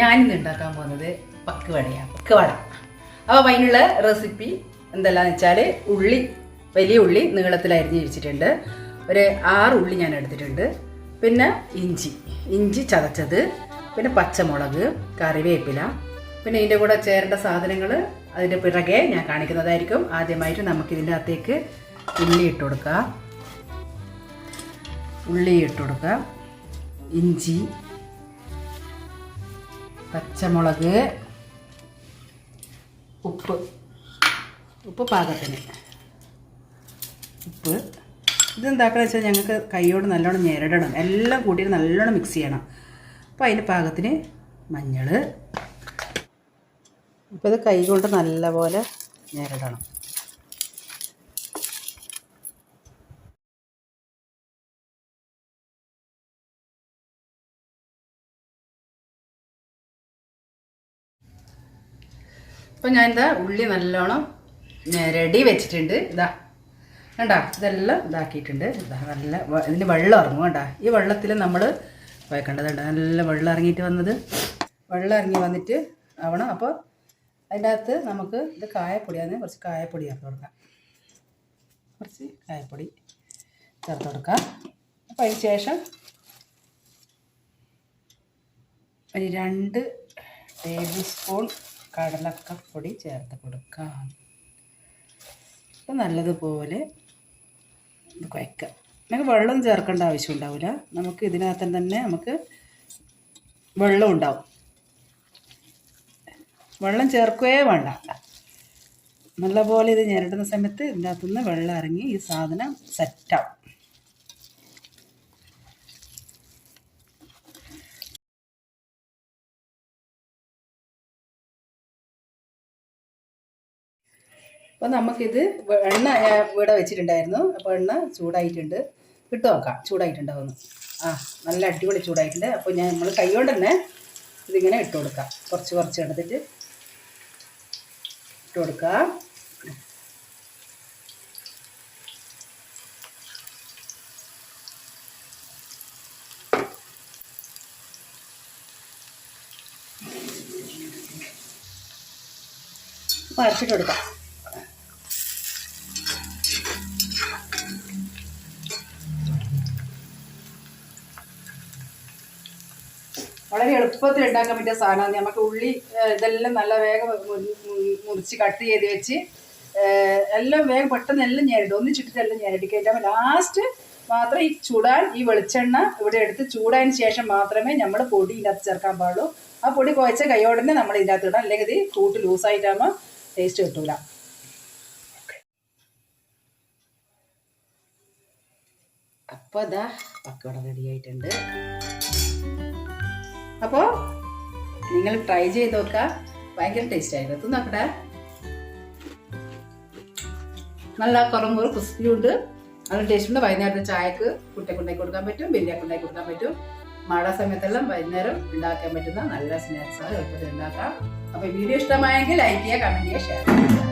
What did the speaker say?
ഞാനിന്ന് ഉണ്ടാക്കാൻ പോകുന്നത് പക്കുവടയാണ് പക്കുവട അപ്പോൾ അതിനുള്ള റെസിപ്പി എന്തെല്ലാന്ന് വെച്ചാൽ ഉള്ളി വലിയ ഉള്ളി നീളത്തിൽ അരിഞ്ഞ് വെച്ചിട്ടുണ്ട്. ഒരു ആറ് ഉള്ളി ഞാൻ എടുത്തിട്ടുണ്ട്. പിന്നെ ഇഞ്ചി. ഇഞ്ചി ചതച്ചത്. പിന്നെ പച്ചമുളക് കറിവേപ്പില. പിന്നെ ഇതിന്റെ കൂടെ ചേരേണ്ട സാധനങ്ങൾ അതിന്റെ പിറകെ ഞാൻ കാണിക്കുന്നതായിരിക്കും. ആദ്യമായിട്ട് നമുക്കിതിന്റെ അകത്തേക്ക് ഉള്ളി ഇട്ട് കൊടുക്കാം. ഉള്ളി ഇട്ട് കൊടുക്കാം. ഇഞ്ചി പച്ചമുളക് ഉപ്പ് ഉപ്പ് പാകത്തിന്. ഉപ്പ്. ഇതെന്താക്കണമെന്ന് വെച്ചാൽ ഞങ്ങൾക്ക് കൈയോട് നല്ലോണം ഞെരടണം. എല്ലാം കൂട്ടിയിട്ട് നല്ലോണം മിക്സ് ചെയ്യണം. അപ്പോൾ അതിന്റെ പാകത്തിന് മഞ്ഞൾ അപ്പോൾ ഇത് കൈ കൊണ്ട് നല്ലപോലെ ഞെരടണം. അപ്പോൾ ഞാൻ എന്താ ഉള്ളി നല്ലോണം റെഡി വെച്ചിട്ടുണ്ട്. ഇതാ കണ്ടാ? ഇതെല്ലാം ഇതാക്കിയിട്ടുണ്ട്. ഇതാ നല്ല ഇതിന് വെള്ളം ഇറങ്ങും കണ്ടാ? ഈ വെള്ളത്തിൽ നമ്മൾ വയ്ക്കേണ്ടതുണ്ട് നല്ല വെള്ളം ഇറങ്ങിയിട്ട് വന്നത്. വെള്ളം ഇറങ്ങി വന്നിട്ട് ആവണം. അപ്പോൾ അതിന്റെ അകത്ത് നമുക്ക് ഇത് കായപ്പൊടിയാണ് കുറച്ച് കായപ്പൊടി ചേർത്ത് കൊടുക്കാം. കുറച്ച് കായപ്പൊടി ചേർത്ത് കൊടുക്കാം. അപ്പോൾ അതിന് ശേഷം ഒരു രണ്ട് ടേബിൾ സ്പൂൺ കടലക്കപ്പൊടി ചേർത്ത് കൊടുക്കാം. ഇപ്പം നല്ലതുപോലെ കുഴക്കാം നമുക്ക് വെള്ളം ചേർക്കേണ്ട ആവശ്യം ഉണ്ടാവില്ല. നമുക്ക് ഇതിനകത്ത് തന്നെ നമുക്ക് വെള്ളം ഉണ്ടാവും. വെള്ളം ചേർക്കുകയേ വേണ്ട. നല്ലപോലെ ഇത് ഞെരടുന്ന സമയത്ത് ഇതിന്റെ അകത്തുനിന്ന് വെള്ളം ഇറങ്ങി ഈ സാധനം സെറ്റാവും അപ്പോൾ നമുക്കിത് എണ്ണ ഇവിടെ വെച്ചിട്ടുണ്ടായിരുന്നു. അപ്പോൾ എണ്ണ ചൂടായിട്ടുണ്ട്. ഇട്ട് നോക്കാം. ചൂടായിട്ടുണ്ടാവുന്നു ആ നല്ല അടിപൊളി ചൂടായിട്ടുണ്ട്. അപ്പോൾ ഞാൻ നമ്മൾ കൈകൊണ്ട് തന്നെ ഇതിങ്ങനെ ഇട്ട് കൊടുക്കാം. കുറച്ച് കുറച്ച് എടുത്തിട്ട് ഇട്ട് കൊടുക്കാം. അപ്പോൾ അരച്ചിട്ട് കൊടുക്കാം. വളരെ എളുപ്പത്തിൽ ഉണ്ടാക്കാൻ പറ്റിയ സാധനമാണ്. നമുക്ക് ഉള്ളി ഇതെല്ലാം നല്ല വേഗം മുറിച്ച് കട്ട് ചെയ്ത് വെച്ച് എല്ലാം വേഗം പെട്ടെന്ന് എല്ലാം ഞെരടും ഒന്നിച്ചിട്ടിട്ട് എല്ലാം ഞെരടി. കയറ്റാം ലാസ്റ്റ് മാത്രം ഈ ചൂടാൻ ഈ വെളിച്ചെണ്ണ ഇവിടെ എടുത്ത് ചൂടായതിന് ശേഷം മാത്രമേ നമ്മൾ പൊടി ഇതിനകത്ത് ചേർക്കാൻ പാടുള്ളൂ. ആ പൊടി കുഴച്ച കൈയോടനെ നമ്മൾ ഇതിനകത്ത് ഇടാം. അല്ലെങ്കിൽ ഇത് കൂട്ട് ലൂസായിട്ടാകുമ്പോൾ ടേസ്റ്റ് കിട്ടൂല. അപ്പോൾ അതാ പക്കവട റെഡി ആയിട്ടുണ്ട്. അപ്പോൾ നിങ്ങൾ ട്രൈ ചെയ്ത് നോക്ക ഭയങ്കര ടേസ്റ്റ് ആയിരുന്നു. എത്തും നോക്കട്ടെ. നല്ല കുറമ്പൂർ ക്രിസ്പി ഉണ്ട്. നല്ല ടേസ്റ്റ് ഉണ്ട്. വൈകുന്നേരത്തെ ചായക്ക് കുട്ടിയെ കൊണ്ടായി കൊടുക്കാൻ പറ്റും കൊണ്ടായി കൊടുക്കാൻ പറ്റും. മഴ സമയത്തെല്ലാം വൈകുന്നേരം ഉണ്ടാക്കാൻ പറ്റുന്ന നല്ല സ്നാക്സാണ് എളുപ്പത്തിൽ ഉണ്ടാക്കാം. അപ്പോൾ വീഡിയോ ഇഷ്ടമായെങ്കിൽ ലൈക്ക് ചെയ്യുക കമന്റ് ചെയ്യുക ഷെയർ ചെയ്യുക.